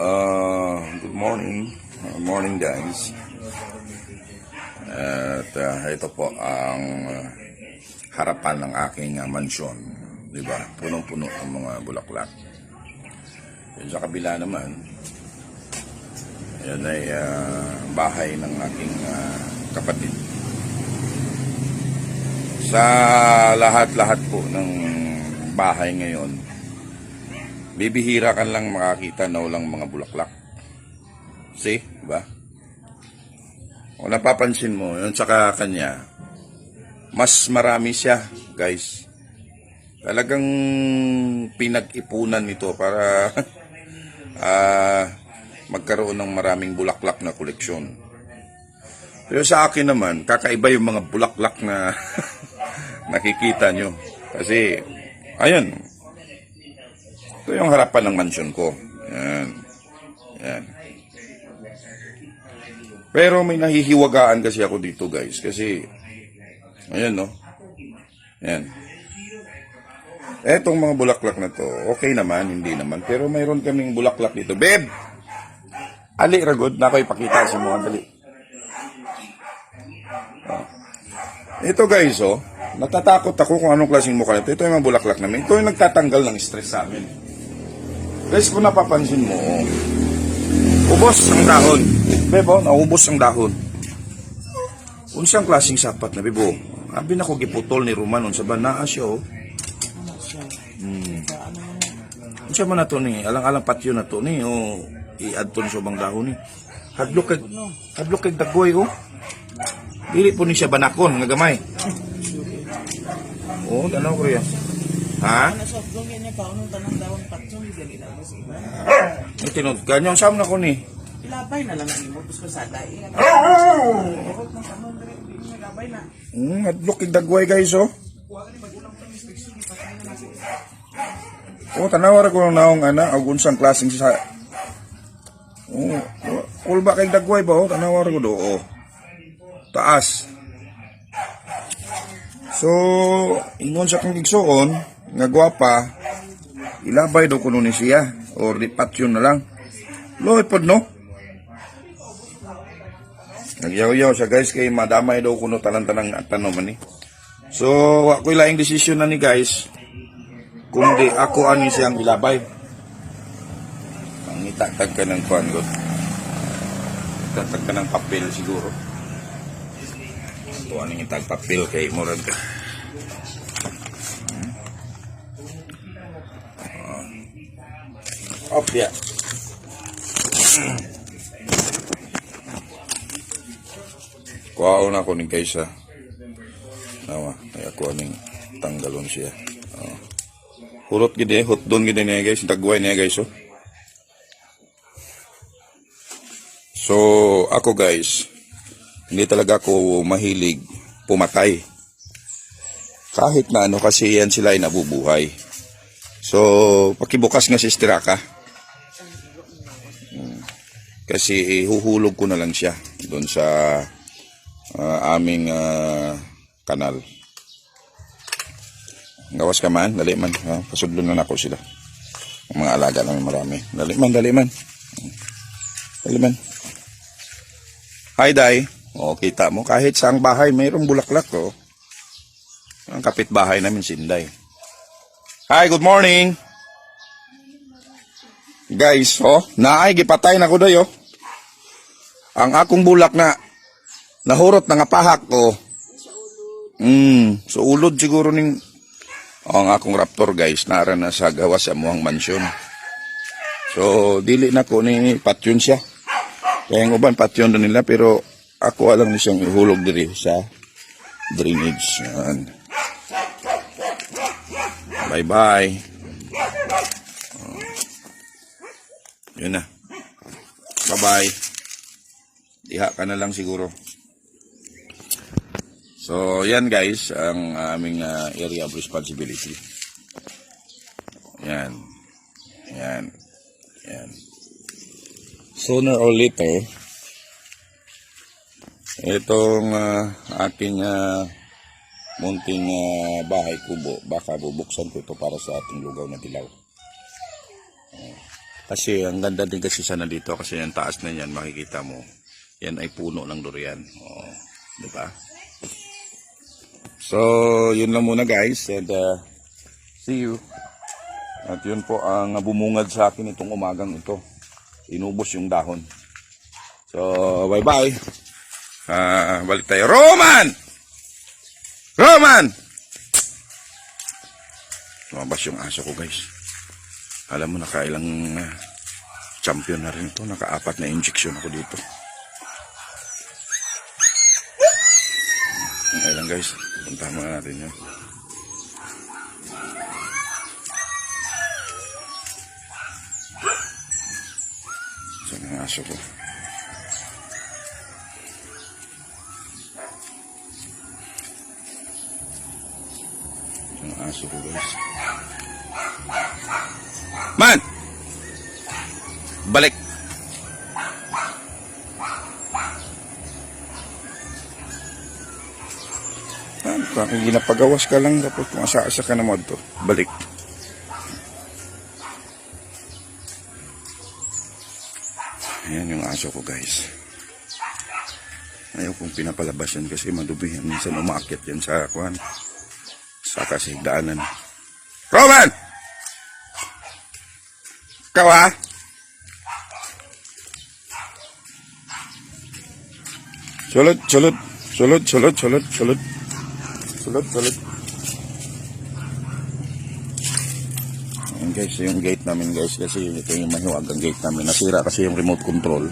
Uh, good morning. Uh, morning guys. At uh, ito po ang uh, harapan ng aking uh, mansyon. Di ba? Punong-puno ang mga bulaklak. Yun sa kabila naman, yan ay uh, bahay ng aking uh, kapatid. Sa lahat-lahat po ng bahay ngayon, bibihira ka lang makakita na walang mga bulaklak. See? Diba? O napapansin mo, yun saka kanya, mas marami siya, guys. Talagang pinag-ipunan nito para ah, magkaroon ng maraming bulaklak na koleksyon. Pero sa akin naman, kakaiba yung mga bulaklak na nakikita nyo. Kasi, ayun, ito yung harapan ng mansyon ko. Yan. Yan. Pero may nahihiwagaan kasi ako dito guys. Kasi, ayan no. Yan. Etong mga bulaklak na to, okay naman, hindi naman. Pero mayroon kaming bulaklak dito. Beb! Ali, ragod. Na ako ipakita sa mga dali. Oh. Ito guys, oh. Natatakot ako kung anong klaseng mukha nito. Ito yung mga bulaklak namin. Ito yung nagtatanggal ng stress sa amin. Guys, kung napapansin mo, oh, ubos ang dahon. Bebo, naubos ang dahon. Unsang klaseng sapat na, Bebo? Abi na ko giputol ni Roman unsa ba naa siya, oh. Hmm. Unsa man na to ni? Alang-alang patyo na to ni, oh. I-add to ni sa bang dahon ni. Hadlok kag, hadlok kag dagoy, oh. Dili po ni siya banakon, nga gamay. Oh, tanaw ko yan. Ha? Sa. May tinud niyo. Saan na ko ni? Ilabay na lang ang imo sa ng mo labay na. Hmm, hadlok kag dagway guys, oh. Oh, tanawar ko na naong ana, og unsang klaseng sa Oh, all ba kay dagway ba oh, tanawar ko do. Oh. Taas. So, ingon sa kong igsoon, nga gwapa, ilabay daw kuno ni siya or lipat yun na lang. Loy pod no? Nagyaw-yaw siya guys kay madamay daw kuno tanan-tanang tanong man ni. So, wa ko laing desisyon na ni guys. Kundi ako ani siyang ilabay. Ang itatag ka ng kuan ko. Itatag ka ng papel siguro. Ito aning itag papel kay murag Op, yeah. Kuhaon ako ni Kaysa. Nawa, kaya kuha ning tanggalon siya. Oh. Hurot gid eh, hot doon gid niya guys, dagway niya guys oh. So, ako guys, hindi talaga ako mahilig pumatay. Kahit na ano kasi yan sila ay nabubuhay. So, pakibukas nga si Stiraka. Kasi huhulog ko na lang siya doon sa ah, aming ah, kanal. Gawas ka man, dali man. Ha? Pasudlo na ako sila. Ang mga alaga namin marami. Dali man, dali man. Dali man. Hi, Day. O, kita mo, kahit sa ang bahay, mayroong bulaklak, oh. Ang kapitbahay namin, Sinday. Hi, good morning. Guys, oh, naay, gipatay na ko dayo. Ang akong bulak na nahurot na nga pahak, oh. Mm, so ulod siguro ning oh, ang akong raptor guys nara na sa gawa sa muhang mansyon. So dili na ko ni patyon siya. Kaya ang uban patyon nila pero ako alam ni siyang ihulog diri sa drainage. Yan. Bye bye. Oh. Yun na. Bye bye. Diha ka na lang siguro. So, yan guys, ang aming ah, area of responsibility. Yan. Yan. Yan. Sooner or later, itong ah, aking ah, munting ah, bahay kubo, baka bubuksan ko ito para sa ating lugaw na dilaw. Kasi ang ganda din kasi sana dito kasi yung taas na yan makikita mo. Yan ay puno ng durian. Oh, di ba? So, yun lang muna guys and uh, see you. At yun po ang bumungad sa akin itong umagang ito. Inubos yung dahon. So, bye-bye. Ah, balik tayo. Roman! Roman! Lumabas yung aso ko guys. Alam mo, nakailang ah, champion na rin ito. Nakaapat na injection ako dito. Okay lang guys. Puntahan muna natin yun. Saan ang aso ko? Ang aso ko guys. Man! Balik! Bakit ginapagawas ka lang tapos kung asa-asa ka na mo to. Balik. Ayan yung aso ko guys. Ayaw kong pinapalabas yan kasi madubi yan. Minsan umakit yan sa kwan. Sa kasigdaanan. Roman! Ikaw ha? Sulod, sulod. Sulod, sulod, sulod, sulod. Sulod, sulod. Ayan guys, yung gate namin guys kasi ito yung mahiwagang gate namin. Nasira kasi yung remote control.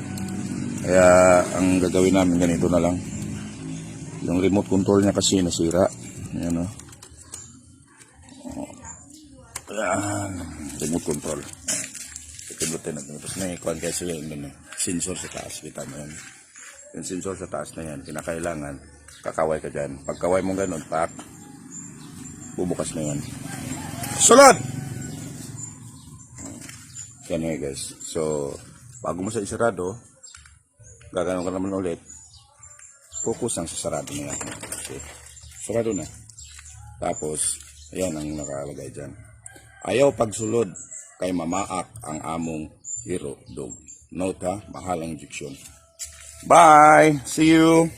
Kaya ang gagawin namin ganito na lang. Yung remote control niya kasi nasira. Ayan o. Ayan, remote control. Pindutin natin. Tapos may kwan kasi yung sensor sa taas. Kita mo yan. Yung sensor sa taas na yan, kinakailangan, kakaway ka dyan. Pagkaway mo ganun, pak, bubukas na yan. Sulod! Yan eh guys. So, bago mo sa isarado, gagawin ka naman ulit, kukusang sa sarado na yan. Okay. Sarado na. Tapos, ayan ang nakalagay dyan. Ayaw pagsulod kay mamaak ang among hero dog. Note ha, mahal ang injection. Bye! See you!